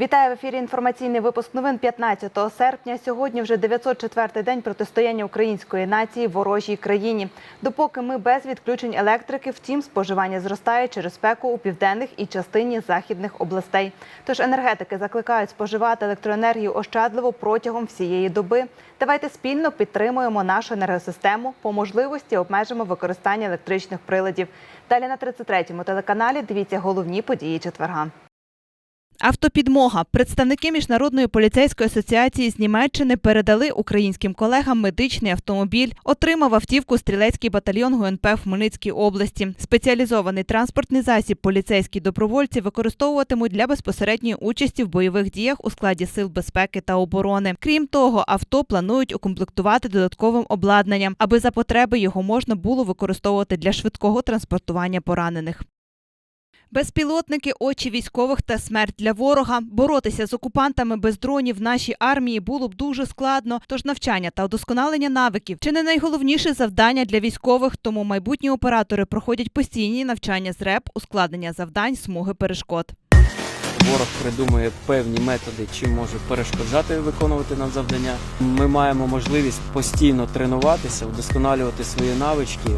Вітаю в ефірі. Інформаційний випуск новин 15 серпня. Сьогодні вже 904-й день протистояння української нації ворожій країні. Допоки ми без відключень електрики, втім, споживання зростає через спеку у південних і частині західних областей. Тож енергетики закликають споживати електроенергію ощадливо протягом всієї доби. Давайте спільно підтримуємо нашу енергосистему. По можливості обмежимо використання електричних приладів. Далі на 33-му телеканалі дивіться головні події четверга. Автопідмога. Представники міжнародної поліцейської асоціації з Німеччини передали українським колегам медичний автомобіль. Отримав автівку стрілецький батальйон ГУНП в Хмельницькій області. Спеціалізований транспортний засіб поліцейські добровольці використовуватимуть для безпосередньої участі в бойових діях у складі сил безпеки та оборони. Крім того, авто планують укомплектувати додатковим обладнанням, аби за потреби його можна було використовувати для швидкого транспортування поранених. Безпілотники, очі військових та смерть для ворога. Боротися з окупантами без дронів нашій армії було б дуже складно. Тож навчання та удосконалення навиків чи не найголовніше завдання для військових. Тому майбутні оператори проходять постійні навчання з РЕП, ускладнення завдань, смуги перешкод. Ворог придумує певні методи, чим може перешкоджати виконувати нам завдання. Ми маємо можливість постійно тренуватися, вдосконалювати свої навички.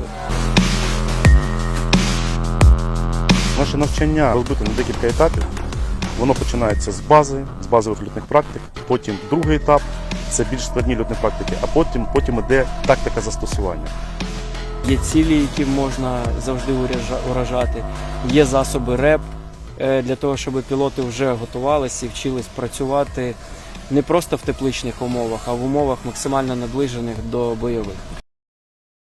Наше навчання розбите на декілька етапів. Воно починається з бази, з базових льотних практик. Потім другий етап це більш складні льотні практики, а потім, потім іде тактика застосування. Є цілі, які можна завжди уражати. Є засоби РЕП е, для того, щоб пілоти вже готувалися і вчились працювати не просто в тепличних умовах, а в умовах максимально наближених до бойових.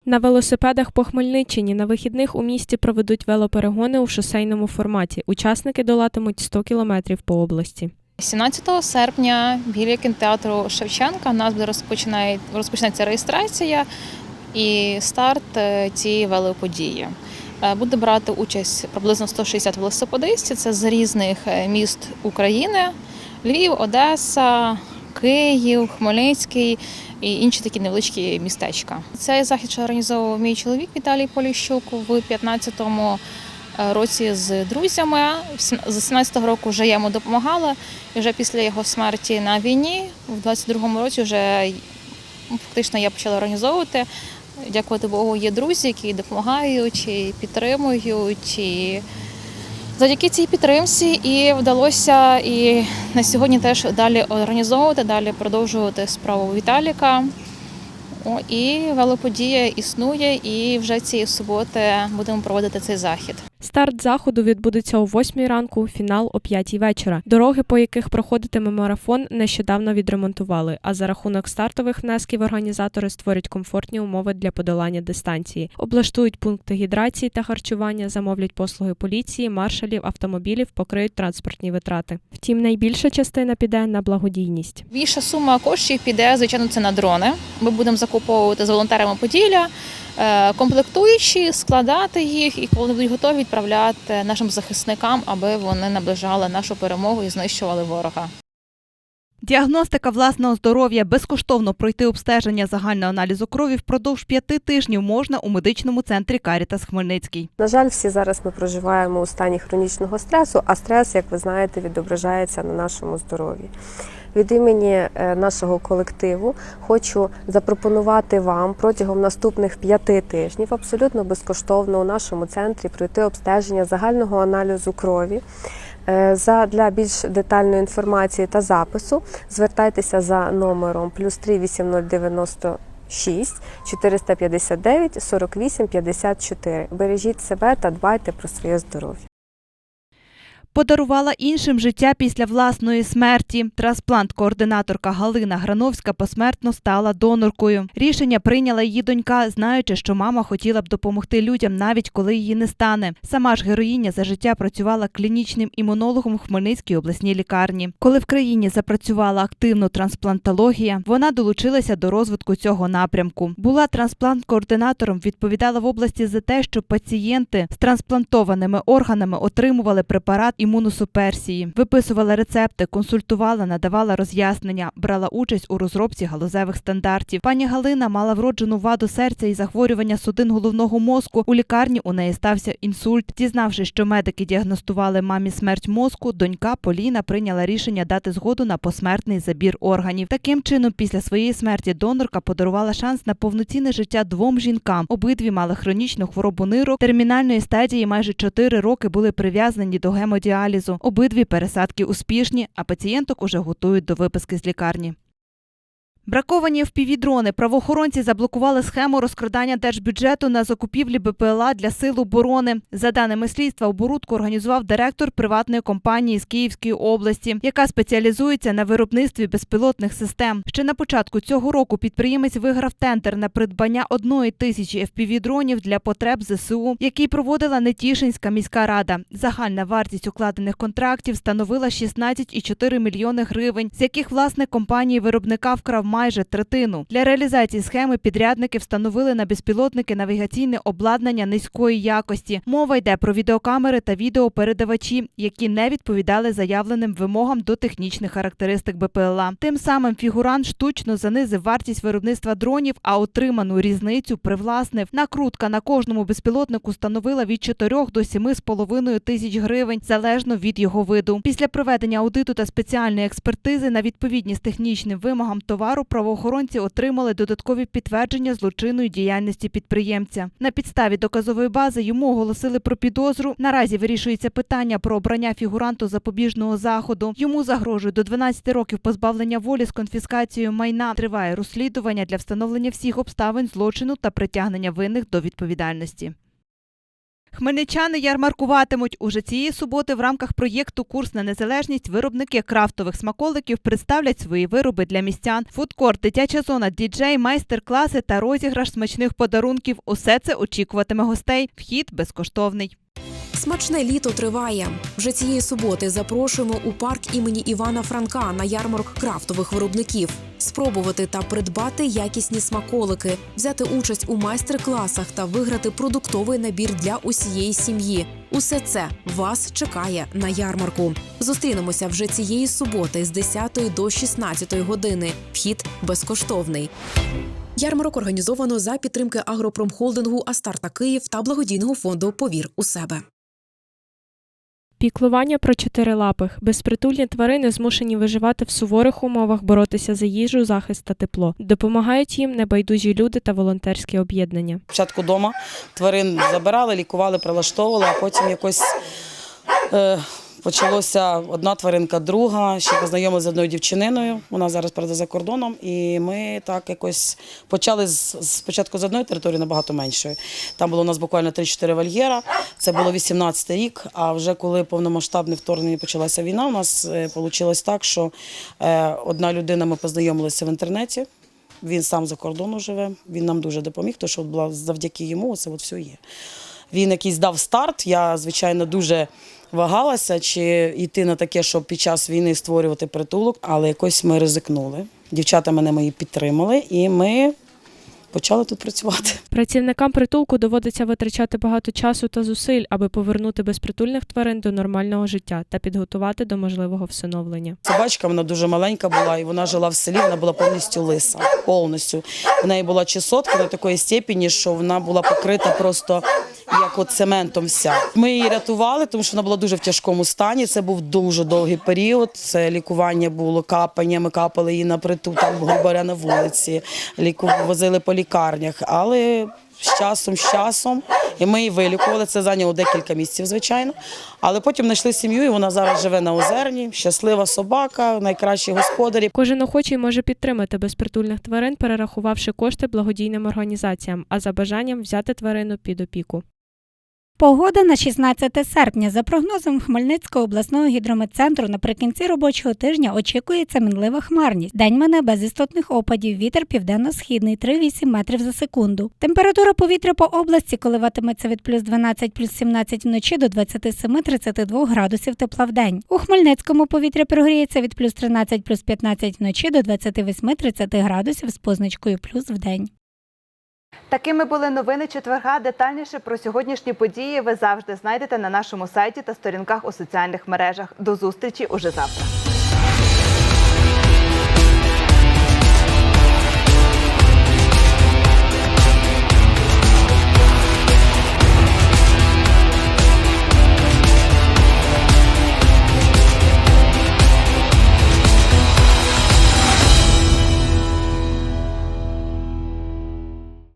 На велосипедах по Хмельниччині на вихідних у місті проведуть велоперегони у шосейному форматі. Учасники долатимуть 100 кілометрів по області. 17 серпня біля кінотеатру Шевченка у нас буде розпочинає, розпочнеться реєстрація і старт е, цієї велоподії. Е, Буде брати участь приблизно 160 велосипедистів. Це з різних е, міст України: Львів, Одеса, Київ, Хмельницький і інші такі невеличкі містечка. Цей захід організовував мій чоловік Віталій Поліщук в 15-му році з друзями. З 17-го року вже я йому допомагала. І вже після його смерті на війні, в 22-му році, вже фактично я почала організовувати. Дякувати Богу, є друзі, які допомагають і підтримують. І завдяки цій підтримці і вдалося і на сьогодні теж далі організовувати, далі продовжувати справу Віталіка. О, І велоподія існує, і вже цієї суботи будемо проводити цей захід. Старт заходу відбудеться о 8 ранку, фінал о 5 вечора. Дороги, по яких проходитиме марафон, нещодавно відремонтували. А за рахунок стартових внесків організатори створять комфортні умови для подолання дистанції, облаштують пункти гідрації та харчування, замовлять послуги поліції, маршалів, автомобілів, покриють транспортні витрати. Втім, найбільша частина піде на благодійність. Більша сума коштів піде, звичайно, це на дрони. Ми будемо закуповувати з волонтерами Поділля, комплектуючі, складати їх і коли будуть готові відправляти нашим захисникам, аби вони наближали нашу перемогу і знищували ворога. Діагностика власного здоров'я безкоштовно пройти обстеження загального аналізу крові впродовж п'яти тижнів можна у медичному центрі Карітас Хмельницький. На жаль, всі зараз ми проживаємо у стані хронічного стресу, а стрес, як ви знаєте, відображається на нашому здоров'ї. Від імені е, нашого колективу хочу запропонувати вам протягом наступних п'яти тижнів абсолютно безкоштовно у нашому центрі пройти обстеження загального аналізу крові. Е, За для більш детальної інформації та запису звертайтеся за номером плюс 3 8096 459 48 54. Бережіть себе та дбайте про своє здоров'я. Подарувала іншим життя після власної смерті. Трансплант-координаторка Галина Грановська посмертно стала доноркою. Рішення прийняла її донька, знаючи, що мама хотіла б допомогти людям, навіть коли її не стане. Сама ж героїня за життя працювала клінічним імунологом в Хмельницькій обласній лікарні. Коли в країні запрацювала активно трансплантологія, вона долучилася до розвитку цього напрямку. Була трансплант-координатором, відповідала в області за те, що пацієнти з трансплантованими органами отримували препарат імуносуперсії. Виписувала рецепти, консультувала, надавала роз'яснення, брала участь у розробці галузевих стандартів. Пані Галина мала вроджену ваду серця і захворювання судин головного мозку. У лікарні у неї стався інсульт. Дізнавшись, що медики діагностували мамі смерть мозку, донька Поліна прийняла рішення дати згоду на посмертний забір органів. Таким чином, після своєї смерті донорка подарувала шанс на повноцінне життя двом жінкам. Обидві мали хронічну хворобу нирок. Термінальної стадії майже 4 роки були прив'язані до гемодіалізу. Обидві пересадки успішні, а пацієнток уже готують до виписки з лікарні. Браковані FPV-дрони. Правоохоронці заблокували схему розкрадання держбюджету на закупівлі БПЛА для сил оборони. За даними слідства, оборудку організував директор приватної компанії з Київської області, яка спеціалізується на виробництві безпілотних систем. Ще на початку цього року підприємець виграв тендер на придбання одної тисячі FPV-дронів для потреб ЗСУ, який проводила Нетішинська міська рада. Загальна вартість укладених контрактів становила 16,4 мільйони гривень, з яких власник компанії виробника вкрав майже третину. Для реалізації схеми підрядники встановили на безпілотники навігаційне обладнання низької якості. Мова йде про відеокамери та відеопередавачі, які не відповідали заявленим вимогам до технічних характеристик БПЛА. Тим самим фігурант штучно занизив вартість виробництва дронів, а отриману різницю привласнив. Накрутка на кожному безпілотнику становила від 4 до 7,5 тисяч гривень залежно від його виду. Після проведення аудиту та спеціальної експертизи на відповідність технічним вимогам товару правоохоронці отримали додаткові підтвердження злочинної діяльності підприємця. На підставі доказової бази йому оголосили про підозру. Наразі вирішується питання про обрання фігуранту запобіжного заходу. Йому загрожує до 12 років позбавлення волі з конфіскацією майна. Триває розслідування для встановлення всіх обставин злочину та притягнення винних до відповідальності. Хмельничани ярмаркуватимуть уже цієї суботи в рамках проєкту Курс на незалежність виробники крафтових смаколиків представлять свої вироби для містян. Фудкорт, дитяча зона, діджей, майстер-класи та розіграш смачних подарунків. Усе це очікуватиме гостей. Вхід безкоштовний. Смачне літо триває. Вже цієї суботи запрошуємо у парк імені Івана Франка на ярмарок крафтових виробників, спробувати та придбати якісні смаколики, взяти участь у майстер-класах та виграти продуктовий набір для усієї сім'ї. Усе це вас чекає на ярмарку. Зустрінемося вже цієї суботи з 10 до 16 години. Вхід безкоштовний. Ярмарок організовано за підтримки агропромхолдингу Астарта Київ та благодійного фонду Повір у себе. Піклування про чотирилапих. Безпритульні тварини змушені виживати в суворих умовах, боротися за їжу, захист та тепло. Допомагають їм небайдужі люди та волонтерські об'єднання. Спочатку вдома тварин забирали, лікували, прилаштовували, а потім якось е, почалося одна тваринка, друга. Ще познайомилися з одною дівчининою. Вона зараз правда за кордоном. І ми так якось почали з, спочатку з одної території набагато меншої. Там було у нас буквально 3-4 вольєра. Це було 18 рік. А вже коли повномасштабне вторгнення почалася війна, у нас вийшло так, що е, одна людина ми познайомилися в інтернеті. Він сам за кордону живе, він нам дуже допоміг, тому що була завдяки йому це от все є. Він якийсь дав старт. Я, звичайно, дуже вагалася, чи йти на таке, щоб під час війни створювати притулок, але якось ми ризикнули. Дівчата мене мої підтримали, і ми почали тут працювати. Працівникам притулку доводиться витрачати багато часу та зусиль, аби повернути безпритульних тварин до нормального життя та підготувати до можливого всиновлення. Собачка вона дуже маленька була, і вона жила в селі, вона була повністю лиса. Повністю. В неї була чесотка до такої степені, що вона була покрита просто як от цементом вся. Ми її рятували, тому що вона була дуже в тяжкому стані. Це був дуже довгий період. Це лікування було капання. Ми капали її на притул, там грубо на вулиці, ліку возили по лікарнях. Але з часом, з часом, і ми її вилікували. Це зайняло декілька місяців, звичайно. Але потім знайшли сім'ю, і вона зараз живе на озерні. Щаслива собака, найкращі господарі. Кожен охочий може підтримати безпритульних тварин, перерахувавши кошти благодійним організаціям, а за бажанням взяти тварину під опіку. Погода на 16 серпня. За прогнозом Хмельницького обласного гідрометцентру наприкінці робочого тижня очікується мінлива хмарність. День мене без істотних опадів. Вітер південно-східний 3,8 метрів за секунду. Температура повітря по області коливатиметься від плюс 12 плюс 17 вночі до 27-32 градусів тепла в день. У Хмельницькому повітря прогріється від плюс 13 плюс 15 вночі до 28-30 градусів з позначкою плюс в день. Такими були новини четверга. Детальніше про сьогоднішні події ви завжди знайдете на нашому сайті та сторінках у соціальних мережах. До зустрічі уже завтра.